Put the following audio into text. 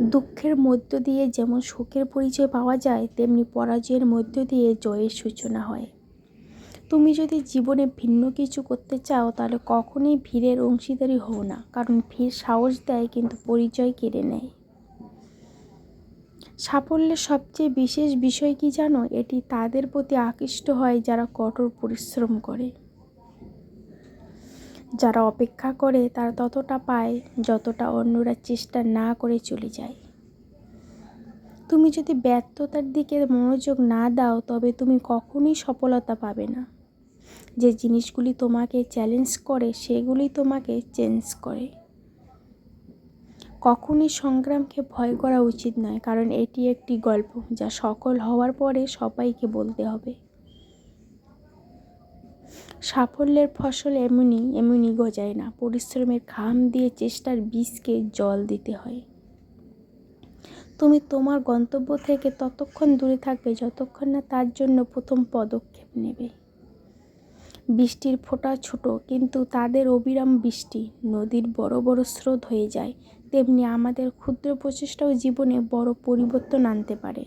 দুঃখের মধ্য দিয়ে যেমন সুখের পরিচয় পাওয়া যায়, তেমনি পরাজয়ের মধ্য দিয়ে জয়ের সূচনা হয়। তুমি যদি জীবনে ভিন্ন কিছু করতে চাও, তাহলে কখনোই ভিড়ের অংশীদারি হও না, কারণ ভিড় সাহস দেয় কিন্তু পরিচয় কেড়ে নেয়। সাফল্যের সবচেয়ে বিশেষ বিষয় কি জানো? এটি তাদের প্রতি আকৃষ্ট হয় যারা কঠোর পরিশ্রম করে। যারা অপেক্ষা করে, তারা ততটা পায় যতটা অন্যরা চেষ্টা না করে চলে যায়। তুমি যদি ব্যর্থতার দিকে মনোযোগ না দাও, তবে তুমি কখনোই সফলতা পাবে না। যে জিনিসগুলি তোমাকে চ্যালেঞ্জ করে, সেগুলি তোমাকে চেঞ্জ করে। কখনই সংগ্রামকে ভয় করা উচিত নয়, কারণ এটি একটি গল্প যা সকল হওয়ার পরে সবাইকে বলতে হবে। সাফল্যের ফসল এমনই এমনই গজায় না। পরিশ্রমের ঘাম দিয়ে চেষ্টার বীজকে জল দিতে হয়। তুমি তোমার গন্তব্য থেকে ততক্ষণ দূরে থাকবে, যতক্ষণ না তার জন্য প্রথম পদক্ষেপ নেবে। বৃষ্টির ফোঁটা ছোট, কিন্তু তাদের অবিরাম বৃষ্টি। নদীর বড় বড় স্রোত হয়ে যায়, তেমনি আমাদের ক্ষুদ্র প্রচেষ্টাও জীবনে বড় পরিবর্তন আনতে পারে।